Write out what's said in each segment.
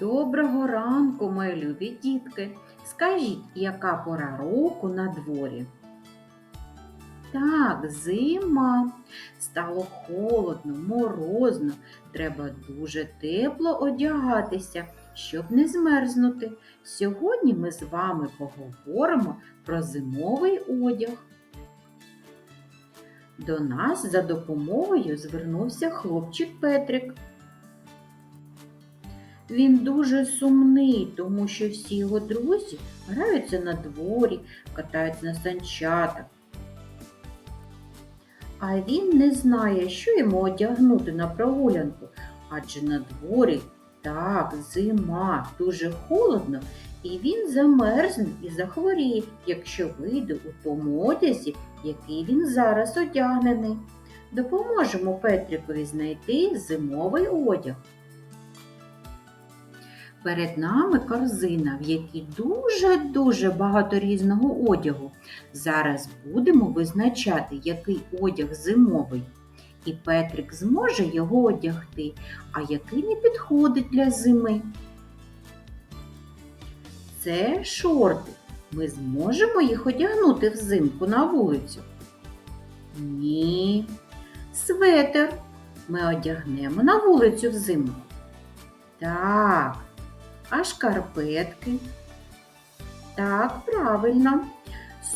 Доброго ранку, мої любі дітки. Скажіть, яка пора року на дворі? Так, зима. Стало холодно, морозно. Треба дуже тепло одягатися, щоб не змерзнути. Сьогодні ми з вами поговоримо про зимовий одяг. До нас за допомогою звернувся хлопчик Петрик. Він дуже сумний, тому що всі його друзі граються на дворі, катаються на санчатах. А він не знає, що йому одягнути на прогулянку, адже на дворі так, зима, дуже холодно, і він замерзне і захворіє, якщо вийде у тому одязі, який він зараз одягнений. Допоможемо Петрикові знайти зимовий одяг. Перед нами корзина, в якій дуже-дуже багато різного одягу. Зараз будемо визначати, який одяг зимовий. І Петрик зможе його одягти, а який не підходить для зими. Це шорти. Ми зможемо їх одягнути взимку на вулицю? Ні. Светер. Ми одягнемо на вулицю взимку. Так. А шкарпетки? Так, правильно.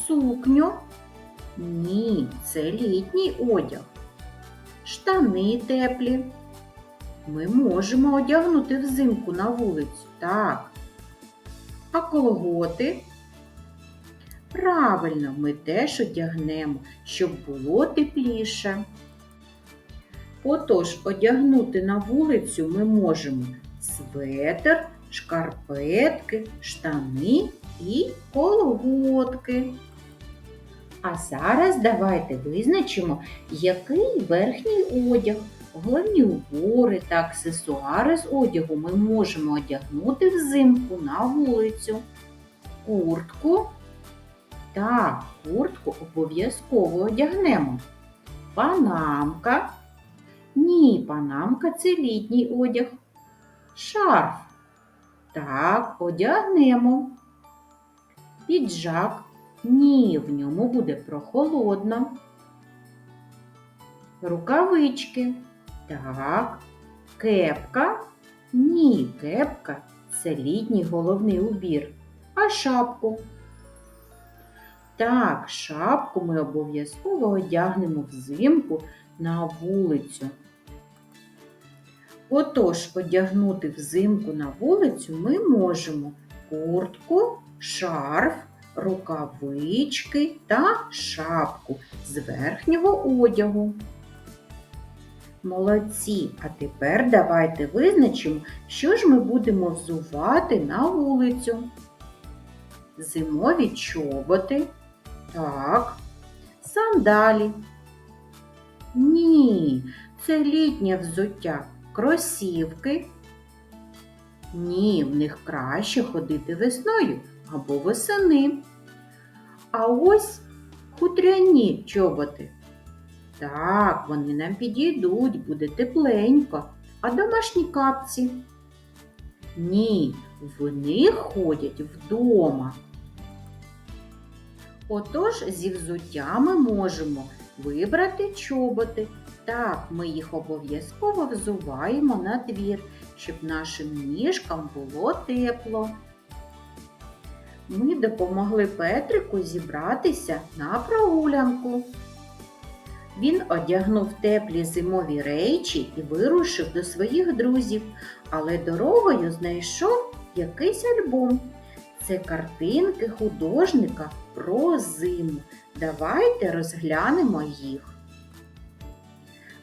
Сукню? Ні, це літній одяг. Штани теплі. Ми можемо одягнути взимку на вулицю. Так. А колготи? Правильно, ми теж одягнемо, щоб було тепліше. Отож, одягнути на вулицю ми можемо светр, шкарпетки, штани і колготки. А зараз давайте визначимо, який верхній одяг. Головні убори та аксесуари з одягу ми можемо одягнути взимку на вулицю. Куртку. Так, куртку обов'язково одягнемо. Панамка. Ні, панамка це літній одяг. Шарф. Так, одягнемо. Піджак. Ні, в ньому буде прохолодно. Рукавички. Так. Кепка. Ні, кепка це літній головний убір. А шапку. Так, шапку ми обов'язково одягнемо взимку на вулицю. Отож, одягнути взимку на вулицю ми можемо куртку, шарф, рукавички та шапку з верхнього одягу. Молодці! А тепер давайте визначимо, що ж ми будемо взувати на вулицю. Зимові чоботи. Так. Сандалі. Ні, це літнє взуття. Кросівки. Ні, в них краще ходити весною або восени. А ось хутряні чоботи. Так, вони нам підійдуть, буде тепленько. А домашні капці? Ні, в них ходять вдома. Отож, зі взуттями можемо вибрати чоботи. Так, ми їх обов'язково взуваємо на двір, щоб нашим ніжкам було тепло. Ми допомогли Петрику зібратися на прогулянку. Він одягнув теплі зимові речі і вирушив до своїх друзів, але дорогою знайшов якийсь альбом. Це картинки художника про зиму. Давайте розглянемо їх.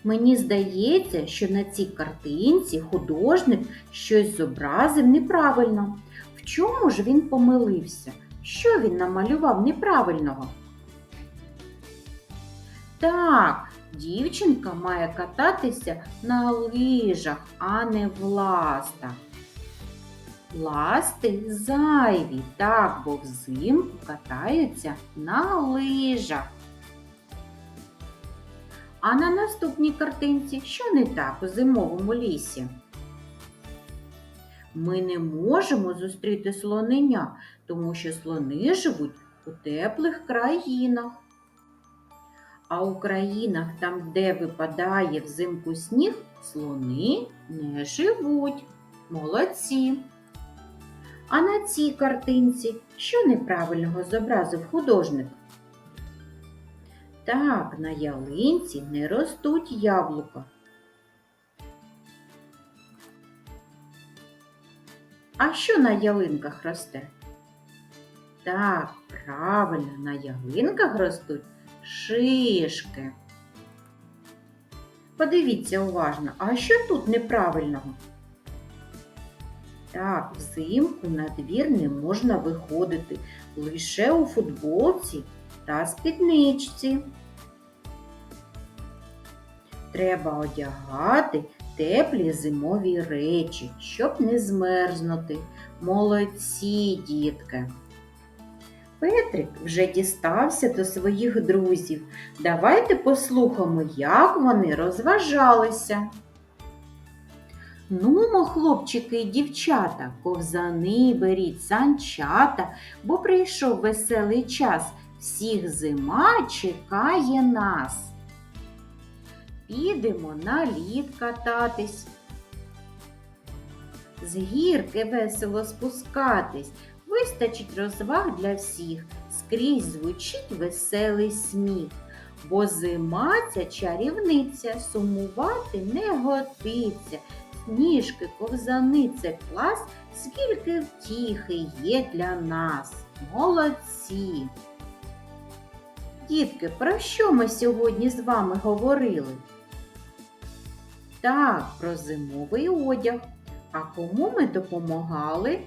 Мені здається, що на цій картинці художник щось зобразив неправильно. В чому ж він помилився? Що він намалював неправильного? Так, дівчинка має кататися на лижах, а не в ластах. Ласти зайві, так, бо взимку катаються на лижах. А на наступній картинці що не так у зимовому лісі? ми не можемо зустріти слонення, тому що слони живуть у теплих країнах. А у країнах, там, де випадає взимку сніг, слони не живуть. Молодці. А на цій картинці що неправильного зобразив художник? Так, на ялинці не ростуть яблука. А що на ялинках росте? Так, правильно, на ялинках ростуть шишки. Подивіться уважно, а що тут неправильного? Так, взимку на двір не можна виходити лише у футболці та спідничці. Треба одягати теплі зимові речі, щоб не змерзнути. Молодці, дітки! Петрик вже дістався до своїх друзів. Давайте послухаємо, як вони розважалися. Нумо, хлопчики і дівчата, ковзани беріть санчата, бо прийшов веселий час, всіх зима чекає нас. Підемо на лід кататись, з гірки весело спускатись, вистачить розваг для всіх, скрізь звучить веселий сміх. Бо зима ця чарівниця, сумувати не годиться. Сніжки, ковзани це клас, скільки втіхи є для нас. Молодці! Дітки, про що ми сьогодні з вами говорили? Так, про зимовий одяг. А кому ми допомагали?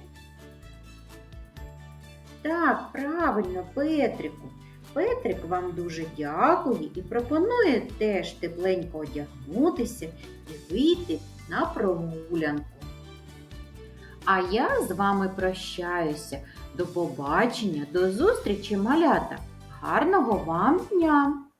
Так, правильно, Петрику. Петрик вам дуже дякує і пропонує теж тепленько одягнутися і вийти на прогулянку. А я з вами прощаюся. До побачення, до зустрічі, малята! Гарного вам дня!